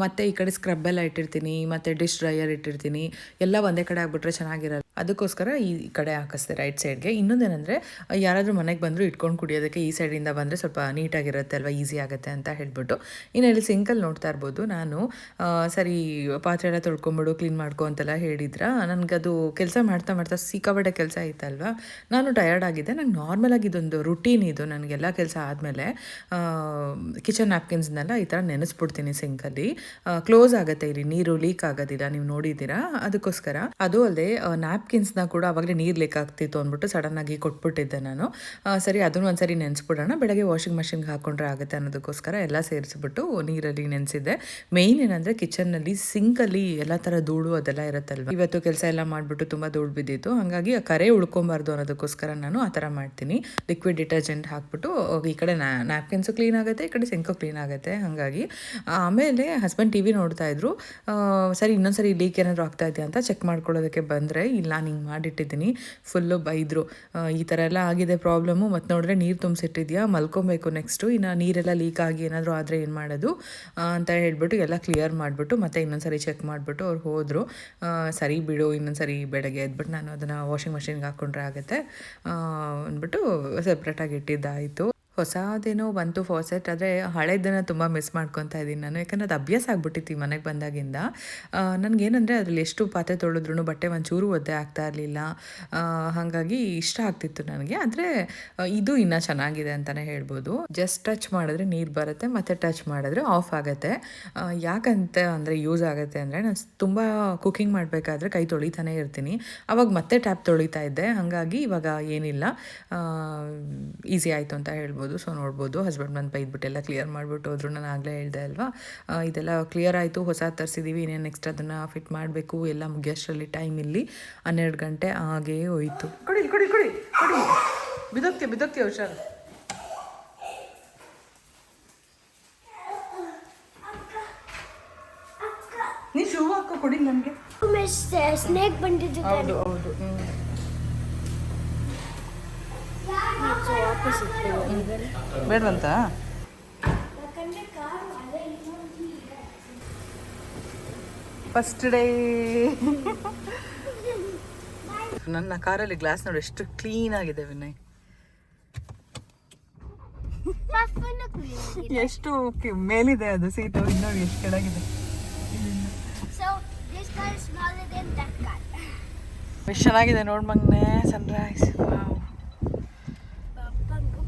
ಮತ್ತೆ ಈ ಕಡೆ ಸ್ಕ್ರಬ್ ಎಲ್ಲ ಇಟ್ಟಿರ್ತೀನಿ, ಮತ್ತೆ ಡಿಶ್ ಡ್ರೈಯರ್ ಇಟ್ಟಿರ್ತೀನಿ. ಎಲ್ಲ ಒಂದೇ ಕಡೆ ಆಗಿಬಿಟ್ರೆ ಚೆನ್ನಾಗಿರಲ್ಲ. ಅದಕ್ಕೋಸ್ಕರ ಈ ಕಡೆ ಹಾಕಿಸ್ದೆ ರೈಟ್ ಸೈಡ್ಗೆ ಇನ್ನೊಂದೇನೆಂದರೆ, ಯಾರಾದರೂ ಮನೆಗೆ ಬಂದರೂ ಇಟ್ಕೊಂಡು ಕುಡಿಯೋದಕ್ಕೆ ಈ ಸೈಡಿಂದ ಬಂದರೆ ಸ್ವಲ್ಪ ನೀಟಾಗಿರುತ್ತೆ ಅಲ್ವಾ ಈಸಿ ಆಗುತ್ತೆ ಅಂತ ಹೇಳ್ಬಿಟ್ಟು. ಇನ್ನು ಇಲ್ಲಿ ಸಿಂಕಲ್ಲಿ ನೋಡ್ತಾ ಇರ್ಬೋದು ನಾನು. ಸರಿ, ಪಾತ್ರೆ ಎಲ್ಲ ತೊಳ್ಕೊಂಬಿಡು ಕ್ಲೀನ್ ಮಾಡ್ಕೊ ಅಂತೆಲ್ಲ ಹೇಳಿದ್ರ. ನನಗದು ಕೆಲಸ ಮಾಡ್ತಾ ಮಾಡ್ತಾ ಸಿಕ್ಕಾಬಡ್ಡೆ ಕೆಲಸ ಇತ್ತಲ್ವಾ ನಾನು ಟಯರ್ಡ್ ಆಗಿದ್ದೆ. ನಂಗೆ ನಾರ್ಮಲಾಗಿ ಇದೊಂದು ರುಟೀನ್ ಇದು, ನನಗೆಲ್ಲ ಕೆಲಸ ಆದಮೇಲೆ. ಕಿಚನ್ ನ್ಯಾಪ್ಕಿನ್ಸ್ನೆಲ್ಲ ಈ ಥರ ನೆನೆಸ್ಬಿಡ್ತೀನಿ ಸಿಂಕಲ್ಲಿ ಕ್ಲೋಸ್ ಆಗುತ್ತೆ ಇಲ್ಲಿ ನೀರು ಲೀಕ್ ಆಗೋದಿಲ್ಲ, ನೀವು ನೋಡಿದ್ದೀರಾ? ಅದಕ್ಕೋಸ್ಕರ. ಅದು ಅಲ್ಲದೆ ನ್ಯಾಪ್ಕಿನ್ಸ್ನ ಕೂಡ ಅವಾಗಲೇ ನೀರು ಲೀಕ್ ಆಗ್ತಿತ್ತು ಅಂದ್ಬಿಟ್ಟು ಸಡನ್ನಾಗಿ ಕೊಟ್ಬಿಟ್ಟಿದ್ದೆ ನಾನು. ಸರಿ, ಅದನ್ನು ಒಂದ್ಸರಿ ನೆನೆಸ್ಬಿಡೋಣ. ಬೆಳಗ್ಗೆ ವಾಷಿಂಗ್ ಮಷಿನ್ಗೆ ಹಾಕೊಂಡ್ರೆ ಆಗುತ್ತೆ ಅನ್ನೋದಕ್ಕೋಸ್ಕರ ಎಲ್ಲ ಸೇರಿಸ್ಬಿಟ್ಟು ನೀರಲ್ಲಿ ನೆನೆಸಿದ್ದೆ. ಮೇಯ್ನ್ ಏನಂದರೆ ಕಿಚನ್ನಲ್ಲಿ ಸಿಂಕಲ್ಲಿ ಎಲ್ಲ ಥರ ಧೂಳು ಅದೆಲ್ಲ ಇರುತ್ತಲ್ವ? ಇವತ್ತು ಕೆಲಸ ಎಲ್ಲ ಮಾಡಿಬಿಟ್ಟು ತುಂಬ ಧೂಳು ಬಿದ್ದಿತ್ತು. ಹಾಗಾಗಿ ಆ ಕರೆ ಉಳ್ಕೊಬಾರ್ದು ಅನ್ನೋದಕ್ಕೋಸ್ಕರ ನಾನು ಆ ಥರ ಮಾಡ್ತೀನಿ. ಲಿಕ್ವಿಡ್ ಡಿಟರ್ಜೆಂಟ್ ಹಾಕ್ಬಿಟ್ಟು ಈ ಕಡೆ ನ್ಯಾಪ್ಕಿನ್ಸು ಕ್ಲೀನ್ ಆಗುತ್ತೆ, ಈ ಕಡೆ ಸಿಂಕು ಕ್ಲೀನ್ ಆಗುತ್ತೆ. ಹಾಗಾಗಿ, ಆಮೇಲೆ ಹಸ್ಬೆಂಡ್ ಟಿ ವಿ ನೋಡ್ತಾ ಇದ್ರು. ಸರಿ, ಇನ್ನೊಂದ್ಸರಿ ಲೀಕ್ ಏನಾದರೂ ಆಗ್ತಾ ಇದೆಯಾ ಅಂತ ಚೆಕ್ ಮಾಡ್ಕೊಳ್ಳೋದಕ್ಕೆ ಬಂದರೆ, ಇಲ್ಲ ನಾನು ಮಾಡಿಟ್ಟಿದ್ದೀನಿ. ಫುಲ್ಲು ಬೈದರು. ಈ ಥರ ಎಲ್ಲ ಆಗಿದೆ ಪ್ರಾಬ್ಲಮ್ಮು. ಮತ್ತು ನೋಡಿದ್ರೆ ನೀರು ತುಂಬಿಸಿಟ್ಟಿದ್ಯಾ? ಮಲ್ಕೊಬೇಕು ನೆಕ್ಸ್ಟು ಇನ್ನು ನೀರೆಲ್ಲ ಲೀಕ್ ಆಗಿ ಏನಾದರೂ ಆದರೆ ಏನು ಮಾಡೋದು? ಅಂತ ಹೇಳಿಬಿಟ್ಟು ಎಲ್ಲ ಕ್ಲಿಯರ್ ಮಾಡಿಬಿಟ್ಟು ಮತ್ತೆ ಇನ್ನೊಂದ್ಸರಿ ಚೆಕ್ ಮಾಡಿಬಿಟ್ಟು ಅವ್ರು ಹೋದರು. ಸರಿ ಬಿಡು, ಇನ್ನೊಂದ್ಸರಿ ಬೆಳಗ್ಗೆ ಎದ್ಬಿಟ್ಟು ನಾನು ಅದನ್ನು ವಾಷಿಂಗ್ ಮಷಿನ್ಗೆ ಹಾಕ್ಕೊಂಡ್ರೆ ಆಗುತ್ತೆ. ಅಂದ್ಬಿಟ್ಟು ಸಪ್ರೇಟಾಗಿ ಇಟ್ಟಿದ್ದಾಯಿತು. ಹೊಸದೇನೋ ಬಂತು ಫಾಸೆಟ್ ಆದರೆ ಹಳೇದನ್ನು ತುಂಬ ಮಿಸ್ ಮಾಡ್ಕೊತಾ ಇದ್ದೀನಿ ನಾನು. ಯಾಕಂದರೆ ಅದು ಅಭ್ಯಾಸ ಆಗ್ಬಿಟ್ಟಿತ್ತು ಈ ಮನೆಗೆ ಬಂದಾಗಿಂದ. ನನಗೇನಂದರೆ ಅದರಲ್ಲಿ ಎಷ್ಟು ಪಾತ್ರೆ ತೊಳೆದ್ರೂ ಬಟ್ಟೆ ಒಂಚೂರು ಒದ್ದೆ ಆಗ್ತಾ ಇರಲಿಲ್ಲ. ಹಾಗಾಗಿ ಇಷ್ಟ ಆಗ್ತಿತ್ತು ನನಗೆ. ಆದರೆ ಇದು ಇನ್ನೂ ಚೆನ್ನಾಗಿದೆ ಅಂತಲೇ ಹೇಳ್ಬೋದು. ಜಸ್ಟ್ ಟಚ್ ಮಾಡಿದ್ರೆ ನೀರು ಬರುತ್ತೆ, ಮತ್ತು ಟಚ್ ಮಾಡಿದ್ರೆ ಆಫ್ ಆಗುತ್ತೆ. ಯಾಕಂತ ಅಂದರೆ ಯೂಸ್ ಆಗುತ್ತೆ ಅಂದರೆ ನಾನು ತುಂಬ ಕುಕಿಂಗ್ ಮಾಡಬೇಕಾದ್ರೆ ಕೈ ತೊಳಿತಾನೆ ಇರ್ತೀನಿ. ಅವಾಗ ಮತ್ತೆ ಟ್ಯಾಪ್ ತೊಳಿತಾ ಇದ್ದೆ. ಹಾಗಾಗಿ ಇವಾಗ ಏನಿಲ್ಲ. ಈಸಿ ಆಯಿತು ಅಂತ ಹೇಳ್ಬೋದು. ಸೊ ನೋಡ್ಬೋದು. ಹಸ್ಬೆಂಡ್ ಬಂದು ಬೈದ್ಬಿಟ್ಟು ಎಲ್ಲ ಕ್ಲಿಯರ್ ಮಾಡಿಬಿಟ್ಟು ಹೋದ್ರು. ನಾನು ಆಗಲೇ ಹೇಳಿದೆ ಅಲ್ವಾ? ಇದೆಲ್ಲ ಕ್ಲಿಯರ್ ಆಯಿತು. ಹೊಸ ತರಿಸಿದ್ದೀವಿ ಇನ್ನೇನು ನೆಕ್ಸ್ಟ್ ಅದನ್ನು ಫಿಟ್ ಮಾಡಬೇಕು. ಎಲ್ಲ ಮುಗಿಯೋಷ್ಟರಲ್ಲಿ ಟೈಮ್ ಇಲ್ಲಿ ಹನ್ನೆರಡು ಗಂಟೆ ಹಾಗೇ ಹೋಯಿತು. ಕೊಡಿ ಕೊಡಿ ಕೊಡಿ ಕೊಡಿ. ಬಿದೋಗ್ತೀಯ ಬಿದೋಗ್ತೀಯ ಹುಷಾರು? ನೀ ಶೂ ಹಾಕೋ ಕೊಡಿ ನನಗೆ. ಸ್ನೇಕ್ ಬಂದಿದ್ದು ಹೌದು ಬೇಡವಂತ? ಫಸ್ಟ್ ಡೇ ನನ್ನ ಕಾರಲ್ಲಿ ಗ್ಲಾಸ್ ನೋಡಿ ಎಷ್ಟು ಕ್ಲೀನ್ ಆಗಿದೆ ವಿನಯ್. ಎಷ್ಟು ಮೇಲಿದೆ ಅದು ಸೀಟು ನೋಡಿ ಎಷ್ಟು ಕೆಳಗಿದೆ. ಎಷ್ಟು ಚೆನ್ನಾಗಿದೆ ನೋಡ್ ಮಗ್ನೆ ಸನ್ರೈಸ್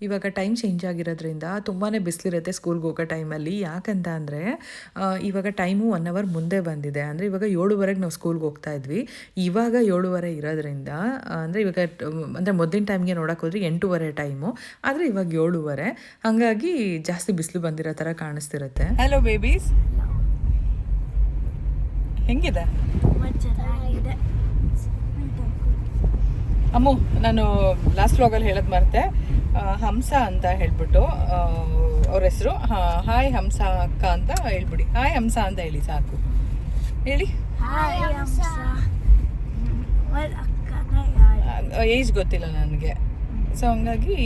ಇವಾಗ ಟೈಮ್ ಚೇಂಜ್ ಆಗಿರೋದ್ರಿಂದ ತುಂಬಾ ಬಿಸಿಲಿರುತ್ತೆ ಸ್ಕೂಲ್ಗೆ ಹೋಗೋ ಟೈಮಲ್ಲಿ. ಯಾಕಂತ ಅಂದರೆ ಇವಾಗ ಟೈಮು ಒನ್ ಅವರ್ ಮುಂದೆ ಬಂದಿದೆ. ಅಂದರೆ ಇವಾಗ ಏಳುವರೆಗೆ ನಾವು ಸ್ಕೂಲ್ಗೆ ಹೋಗ್ತಾ ಇದ್ವಿ. ಇವಾಗ ಏಳುವರೆ ಇರೋದ್ರಿಂದ ಅಂದರೆ ಇವಾಗ ಅಂದರೆ ಮೊದಲಿನ ಟೈಮ್ಗೆ ನೋಡೋಕೆ ಹೋದ್ರೆ ಎಂಟೂವರೆ ಟೈಮು ಆದರೆ ಇವಾಗ ಏಳುವರೆ. ಹಾಗಾಗಿ ಜಾಸ್ತಿ ಬಿಸಿಲು ಬಂದಿರೋ ಥರ ಕಾಣಿಸ್ತಿರುತ್ತೆ. ಹಲೋ ಬೇಬೀಸ್ ಹೆಂಗಿದೆ? ಅಮ್ಮು ನಾನು ಲಾಸ್ಟ್ ವ್ಲಾಗಲ್ಲಿ ಹೇಳೋದು ಮರ್ತೆ. ಹಂಸ ಅಂತ ಹೇಳ್ಬಿಟ್ಟು ಅವ್ರ ಹೆಸರು ಹಾಯ್ ಹಂಸ ಅಕ್ಕ ಅಂತ ಹೇಳ್ಬಿಡಿ. ಹಾಯ್ ಹಂಸ ಅಂತ ಹೇಳಿ ಸಾಕು. ಹೇಳಿ. ಏಜ್ ಗೊತ್ತಿಲ್ಲ ನನಗೆ. ಸೊ ಹಂಗಾಗಿ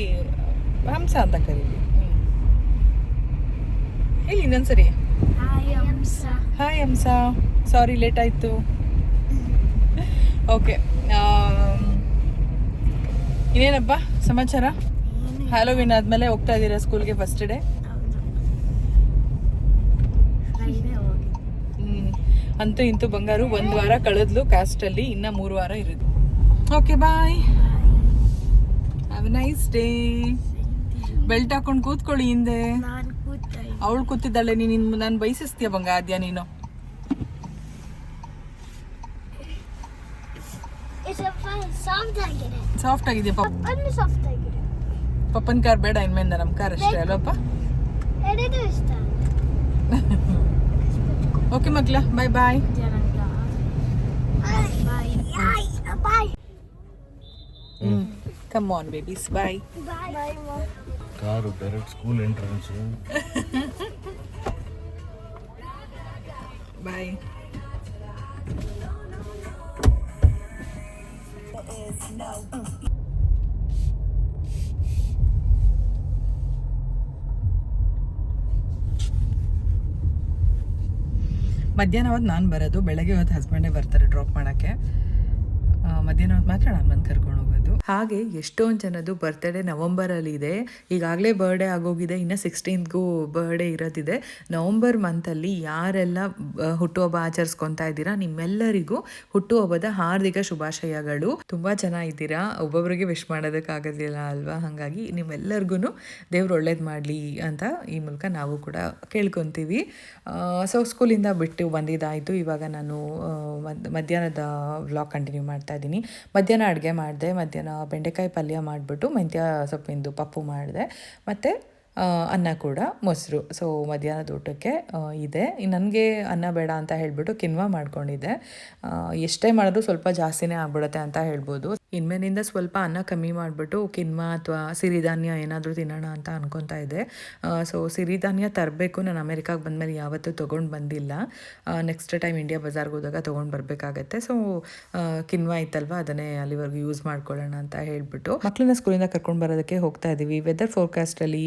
ಹಂಸ ಅಂತ ಕರೀಲಿ. ಹೇಳಿ ಇನ್ನೊಂದ್ಸರಿ. Hi Hamsa. Hi Hamsa. Sorry late ಆಯಿತು. ಓಕೆ ಇನ್ನೇನಪ್ಪ? ಸಮಾಚಾರ? ಹ್ಯಾಲೋವಿನ್ ಆದ್ಮೇಲೆ ಹೋಗ್ತಾ ಇದ್ದೀರಾ ಸ್ಕೂಲ್ಗೆ ಫಸ್ಟ್ ಡೇ. ಅಂತೂ ಇಂತೂ ಬಂಗಾರು ಒಂದು ವಾರ ಕಳೆದ್ಲು ಕಾಸ್ಟಲ್ಲಿ ಇನ್ನ ಮೂರು ವಾರ ಇರೋದು. Okay bye have nice day belt ಹಾಕೊಂಡು ಕೂತ್ಕೊಳ್ಳಿ ಹಿಂದೆ. ಅವಳು ಕೂತಿದ್ದಾಳೆ ನೀನು ನಾನು ಬಯಸಿಸ್ತೀಯ ಬಂಗ ಆದ್ಯ ನೀನು ಸಾಫ್ಟ್ ಆಗಿದೆ. ಸಾಫ್ಟ್ ಆಗಿದೆಯಾ ಪಾಪ. ಸಾಫ್ಟ್ ಆಗಿದೆ. ಪಪ್ಪನ ಕಾರ್ ಬೇಡ ಇನ್ಮೇಲೆ ನಮ್ಮ ಕಾರ್ ಅಷ್ಟೇ ಅಲ್ವಪ್ಪ? ಓಕೆ ಮಕ್ಳ bye bye come on babies bye car direct school entrance bye ಮಧ್ಯಾಹ್ನ ಹೊತ್ತು ನಾನು ಬರೋದು ಬೆಳಗ್ಗೆ ಹೊತ್ತು ಹಸ್ಬೆಂಡೇ ಬರ್ತಾರೆ ಡ್ರಾಪ್ ಮಾಡೋಕ್ಕೆ. ಮಧ್ಯಾಹ್ನ ಮಾತ್ರ ನಾನು ಬಂದು ಕರ್ಕೊಂಡು ಹೋಗೋದು. ಹಾಗೆ ಎಷ್ಟೊಂದು ಜನದ್ದು ಬರ್ತಡೇ ನವಂಬರಲ್ಲಿ ಇದೆ. ಈಗಾಗಲೇ ಬರ್ಡೇ ಆಗೋಗಿದೆ. ಇನ್ನು ಸಿಕ್ಸ್ಟೀನ್ತ್ಗೂ ಬರ್ಡೇ ಇರೋದಿದೆ. ನವಂಬರ್ ಮಂತಲ್ಲಿ ಯಾರೆಲ್ಲ ಹುಟ್ಟುಹಬ್ಬ ಆಚರಿಸ್ಕೊತಾ ಇದ್ದೀರಾ, ನಿಮ್ಮೆಲ್ಲರಿಗೂ ಹುಟ್ಟುಹಬ್ಬದ ಹಾರ್ದಿಕ ಶುಭಾಶಯಗಳು. ತುಂಬ ಜನ ಇದ್ದೀರಾ. ಒಬ್ಬೊಬ್ಬರಿಗೆ ವಿಶ್ ಮಾಡೋದಕ್ಕಾಗೋದಿಲ್ಲ ಅಲ್ವಾ? ಹಾಗಾಗಿ ನಿಮ್ಮೆಲ್ಲರಿಗೂ ದೇವ್ರು ಒಳ್ಳೇದು ಮಾಡಲಿ ಅಂತ ಈ ಮೂಲಕ ನಾವು ಕೂಡ ಕೇಳ್ಕೊತೀವಿ. ಸೊ ಸ್ಕೂಲಿಂದ ಬಿಟ್ಟು ಬಂದಿದ್ದಾಯಿತು. ಇವಾಗ ನಾನು ಮಧ್ಯಾಹ್ನದ ವ್ಲಾಗ್ ಕಂಟಿನ್ಯೂ ಮಾಡ್ತಾ ಇದ್ದೀನಿ. ಮಧ್ಯಾಹ್ನ ಅಡುಗೆ ಮಾಡಿದೆ, ಮಧ್ಯಾಹ್ನ ಬೆಂಡೆಕಾಯಿ ಪಲ್ಯ ಮಾಡಿಬಿಟ್ಟು ಮೆಂತ್ಯ ಸೊಪ್ಪಿಂದು ಪಪ್ಪು ಮಾಡಿದೆ. ಮತ್ತು ಅನ್ನ ಕೂಡ, ಮೊಸರು. ಸೊ ಮಧ್ಯಾಹ್ನದ ಊಟಕ್ಕೆ ಇದೆ. ನನಗೆ ಅನ್ನ ಬೇಡ ಅಂತ ಹೇಳಿಬಿಟ್ಟು ಕಿನ್ವಾ ಮಾಡ್ಕೊಂಡಿದ್ದೆ. ಎಷ್ಟೇ ಮಾಡಿದ್ರು ಸ್ವಲ್ಪ ಜಾಸ್ತಿನೇ ಆಗ್ಬಿಡುತ್ತೆ ಅಂತ ಹೇಳ್ಬೋದು. ಇನ್ಮೇಲಿಂದ ಸ್ವಲ್ಪ ಅನ್ನ ಕಮ್ಮಿ ಮಾಡಿಬಿಟ್ಟು ಕಿನ್ಮ ಅಥವಾ ಸಿರಿಧಾನ್ಯ ಏನಾದರೂ ತಿನ್ನೋಣ ಅಂತ ಅನ್ಕೊತಾ ಇದ್ದೆ. ಸೊ ಸಿರಿಧಾನ್ಯ ತರಬೇಕು. ನಾನು ಅಮೆರಿಕಾಗೆ ಬಂದಮೇಲೆ ಯಾವತ್ತೂ ತೊಗೊಂಡು ಬಂದಿಲ್ಲ. ನೆಕ್ಸ್ಟ್ ಟೈಮ್ ಇಂಡಿಯಾ ಬಜಾರ್ಗೆ ಹೋದಾಗ ತೊಗೊಂಡು ಬರಬೇಕಾಗತ್ತೆ. ಸೊ ಕಿನ್ವ ಇತ್ತಲ್ವ ಅದನ್ನೇ ಅಲ್ಲಿವರೆಗೂ ಯೂಸ್ ಮಾಡ್ಕೊಳ್ಳೋಣ ಅಂತ ಹೇಳಿಬಿಟ್ಟು. ಮಕ್ಕಳನ್ನ ಸ್ಕೂಲಿಂದ ಕರ್ಕೊಂಡು ಬರೋದಕ್ಕೆ ಹೋಗ್ತಾ ಇದ್ದೀವಿ ವೆದರ್ ಫೋರ್ಕಾಸ್ಟಲ್ಲಿ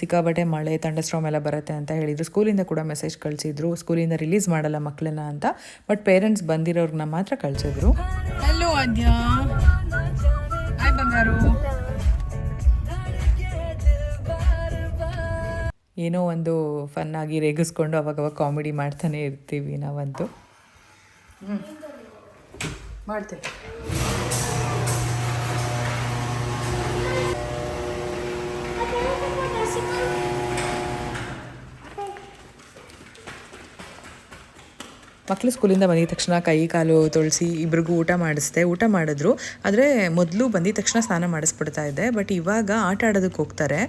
ಸಿಕ್ಕಾಬಟ್ಟೆ ಮಳೆ ತಂಡಸ್ಟ್ರಾಮ್ ಎಲ್ಲ ಬರುತ್ತೆ ಅಂತ ಹೇಳಿದರು. ಸ್ಕೂಲಿಂದ ಕೂಡ ಮೆಸೇಜ್ ಕಳಿಸಿದ್ರು. ಸ್ಕೂಲಿಂದ ರಿಲೀಸ್ ಮಾಡಲ್ಲ ಮಕ್ಕಳನ್ನ ಅಂತ. ಬಟ್ ಪೇರೆಂಟ್ಸ್ ಬಂದಿರೋರ್ನ ಮಾತ್ರ ಕಳಿಸಿದ್ರು. ಹಲೋ ಅದ್ಯಾ ಹಾಯ್ ಬಂಗಾರು. ಏನೋ ಒಂದು ಫನ್ನಾಗಿ ರೇಗಿಸ್ಕೊಂಡು ಅವಾಗವಾಗ ಕಾಮಿಡಿ ಮಾಡ್ತಾನೆ ಇರ್ತೀವಿ ನಾವಂತೂ. ಹ್ಞೂ ಮಾಡ್ತೇವೆ. ಮಕ್ಕಳು ಸ್ಕೂಲಿಂದ ಬಂದಿದ ತಕ್ಷಣ ಕೈ ಕಾಲು ತೊಳಸಿ ಇಬ್ರಿಗೂ ಊಟ ಮಾಡಿಸ್ದೆ. ಊಟ ಮಾಡಿದ್ರು. ಆದರೆ ಮೊದಲು ಬಂದಿದ ತಕ್ಷಣ ಸ್ನಾನ ಮಾಡಿಸ್ಬಿಡ್ತಾ ಇದ್ದೆ. ಬಟ್ ಇವಾಗ ಆಟ ಆಡೋದಕ್ಕೆ ಹೋಗ್ತಾರೆ.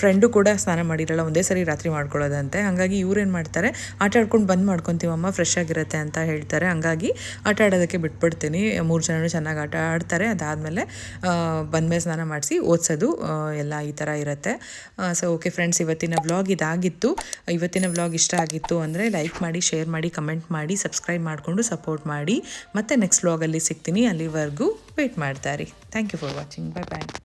ಫ್ರೆಂಡು ಕೂಡ ಸ್ನಾನ ಮಾಡಿರಲ್ಲ, ಒಂದೇ ಸರಿ ರಾತ್ರಿ ಮಾಡ್ಕೊಳ್ಳೋದಂತೆ. ಹಾಗಾಗಿ ಇವ್ರೇನು ಮಾಡ್ತಾರೆ, ಆಟ ಆಡ್ಕೊಂಡು ಬಂದ್ ಮಾಡ್ಕೊತೀವಮ್ಮ ಫ್ರೆಶ್ ಆಗಿರುತ್ತೆ ಅಂತ ಹೇಳ್ತಾರೆ. ಹಂಗಾಗಿ ಆಟ ಆಡೋದಕ್ಕೆ ಬಿಟ್ಬಿಡ್ತೀನಿ. ಮೂರು ಜನರು ಚೆನ್ನಾಗಿ ಆಟ ಆಡ್ತಾರೆ. ಅದಾದಮೇಲೆ ಬಂದಮೇಲೆ ಸ್ನಾನ ಮಾಡಿಸಿ ಓದಿಸೋದು ಎಲ್ಲ ಈ ಥರ ಇರುತ್ತೆ. ಸೊ ಓಕೆ ಫ್ರೆಂಡ್ಸ್ ಇವತ್ತಿನ ವ್ಲಾಗ್ ಇದಾಗಿತ್ತು. ಇವತ್ತಿನ ವ್ಲಾಗ್ ಇಷ್ಟ ಆಗಿತ್ತು ಅಂದರೆ ಲೈಕ್ ಮಾಡಿ ಶೇರ್ ಮಾಡಿ ಕಮೆಂಟ್ ಮಾಡಿ, ಸಬ್ಸ್ಕ್ರೈಬ್ ಮಾಡಿಕೊಂಡು ಸಪೋರ್ಟ್ ಮಾಡಿ. ಮತ್ತೆ ನೆಕ್ಸ್ಟ್ ವ್ಲಾಗಲ್ಲಿ ಸಿಗ್ತೀನಿ. ಅಲ್ಲಿವರೆಗೂ ವೆಯ್ಟ್ ಮಾಡ್ತಾರೆ thank you for watching bye bye